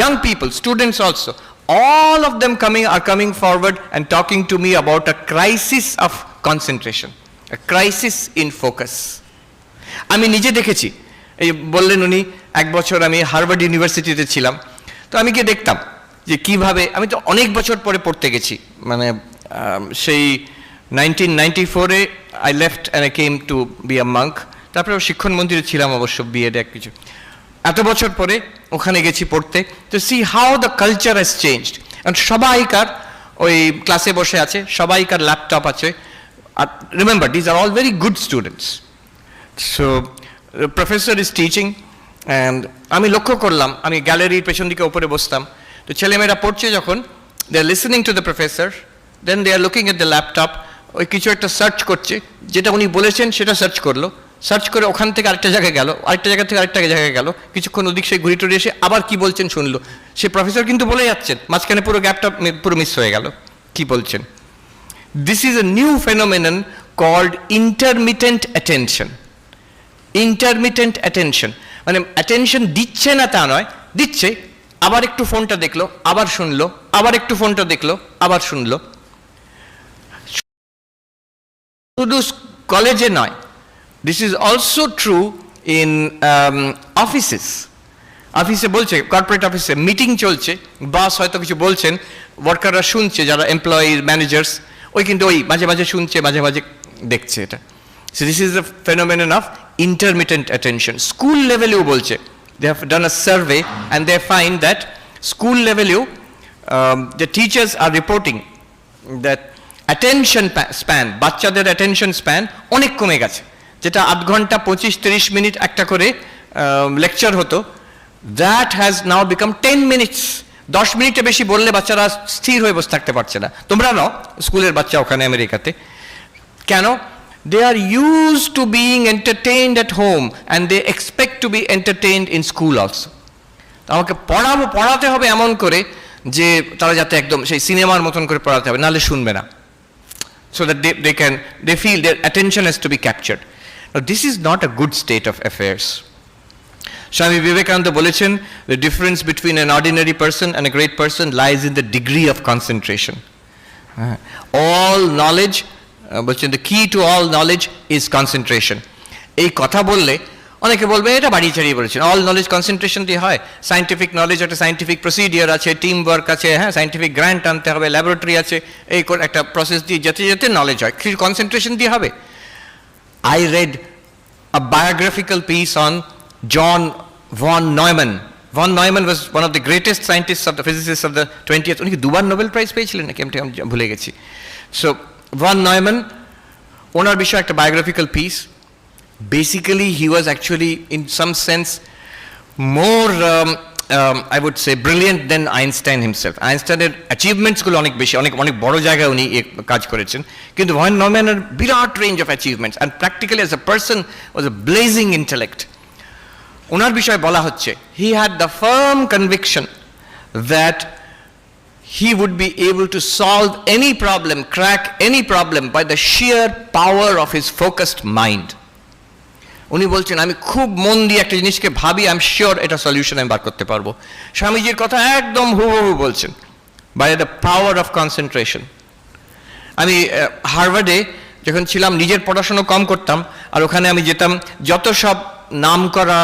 young people, students also, all of them coming are coming forward and talking to me about a crisis of concentration, a crisis in focus. আমি নিজে দেখেছি। এই বললেন উনি এক বছর আমি হার্ভার্ড ইউনিভার্সিটিতে ছিলাম। তো আমি গিয়ে দেখতাম যে কীভাবে আমি তো অনেক বছর পরে পড়তে গেছি। মানে সেই নাইনটিন নাইনটি ফোরে I left and I came to be a monk তারপরে শিক্ষণ মন্দিরে ছিলাম অবশ্য বিএড এক কিছু। এত বছর পরে ওখানে গেছি পড়তে তো see how the culture has changed সবাইকার ওই ক্লাসে বসে আছে, সবাইকার ল্যাপটপ আছে। আর remember these are all very good students so professor is teaching and আমি লক্ষ্য করলাম, আমি গ্যালারির পেছন দিকে ওপরে বসতাম। তো ছেলেমেয়েরা পড়ছে যখন they are listening to the professor then they are looking at the laptop ওই কিছু একটা সার্চ করছে, যেটা উনি বলেছেন সেটা সার্চ করল। সার্চ করে ওখান থেকে আরেকটা জায়গায় গেল, আরেকটা জায়গা থেকে আরেকটা জায়গায় গেল। কিছুক্ষণ ওদিক সেই ঘুরি এসে আবার কি বলছেন শুনলো। সে প্রফেসর কিন্তু বলে যাচ্ছেন, মাঝখানে পুরো গ্যাপটা পুরো মিস হয়ে গেল। কি বলছেন? This is a new phenomenon called intermittent attention intermittent attention মানে অ্যাটেনশন দিচ্ছে না তা নয়, দিচ্ছে, আবার একটু ফোনটা দেখল, আবার শুনলো, আবার একটু ফোনটা দেখল, আবার শুনলো। শুধু কলেজে নয় this is also true in offices অফিসে বলছে কর্পোরেট অফিসে মিটিং চলছে বাস হয়তো কিছু বলছেন ওয়ার্কাররা শুনছে, যারা এমপ্লয়ি ম্যানেজার্স ওই কিন্তু ওই মাঝে মাঝে শুনছে, মাঝে মাঝে দেখছে এটা। So this is the phenomenon of intermittent attention school লেভেলেও বলছে they have done a survey and they find that school লেভেলেও the teachers are reporting that attention span বাচ্চাদের অ্যাটেনশন স্প্যান অনেক কমে গেছে। যেটা আধ ঘণ্টা, পঁচিশ, তিরিশ মিনিট একটা করে লেকচার হতো। That has now become ten minutes দশ মিনিটে বেশি বললে বাচ্চারা স্থির হয়ে বসে থাকতে পারছে না। তোমরা নাও, স্কুলের বাচ্চা ওখানে আমেরিকাতে। কেন? They are use to being entertained at home and they expect to be entertained in school also আমাকে পড়াবো, পড়াতে হবে এমন করে যে তারা যাতে একদম সেই সিনেমার মতন করে পড়াতে হবে, নাহলে শুনবে না। So that can, they feel their attention has to be captured now this is not a good state of affairs Swami Vivekananda বলেছেন the difference between an ordinary person and a great person lies in the degree of concentration Uh, all knowledge uh, বলছেন the key to all knowledge is concentration এই কথা বললে অনেকে বলবে এটা বাড়িয়ে ছাড়িয়ে বলেছেন অল নলেজ কনসেন্ট্রেশন দিয়ে হয় সাইন্টিফিক নলেজ একটা সাইন্টিফিক প্রসিডিওর আছে টিম ওয়ার্ক আছে হ্যাঁ সাইন্টিফিক গ্র্যান্ট আনতে হবে ল্যাবরেটরি আছে এই একটা প্রসেস দিয়ে যেতে যেতে নলেজ হয় কনসেন্ট্রেশন দিয়ে হবে I read a biographical piece on John von Neumann. Von Neumann was one of the greatest scientists of the physicists of the 20th. উনি কি দুবার নোবেল প্রাইজ পেয়েছিলেন নাকি আমি ঠিক ভুলে গেছি সো ভন নয়মান ওনার বিষয়ে একটা biographical piece basically he was actually in some sense more I would say brilliant than Einstein himself আইনস্টাইনের অ্যাচিভমেন্টসগুলো অনেক বেশি অনেক অনেক বড় জায়গায় উনি কাজ করেছেন। কিন্তু ভয়েন নম্যানের বিরাট range of achievements and practically as a person was a blazing intellect ওনার বিষয়ে বলা হচ্ছে he had the firm conviction that he would be able to solve any problem, crack any problem by the sheer power of his focused mind. উনি বলছেন, আমি খুব মন দিয়ে একটা জিনিসকে ভাবি আই এম শিওর এটা সলিউশন আমি বার করতে পারব। স্বামীজির কথা একদম হুবহু বলছেন by the power of concentration আমি হার্ভার্ডে যখন ছিলাম, নিজের পড়াশুনো কম করতাম, আর ওখানে আমি যেতাম, যত সব নাম করা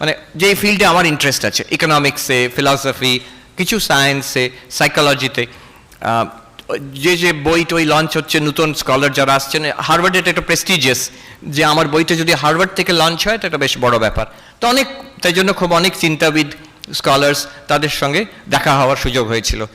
মানে যে ফিল্ডে আমার ইন্টারেস্ট আছে ইকোনমিক্সে ফিলসফি কিছু সায়েন্সে সাইকোলজিতে যে যে বই টই লঞ্চ হচ্ছে, নতুন স্কলার যারা আসছেন হার্ভার্ড এটা একটা প্রেস্টিজিয়াস যে আমার বইটা যদি হার্ভার্ড থেকে লঞ্চ হয় এটা বেশ বড় ব্যাপার। তো অনেক, তাই জন্য খুব অনেক চিন্তাবিদ স্কলার্স তাদের সঙ্গে দেখা হওয়ার সুযোগ হয়েছিল।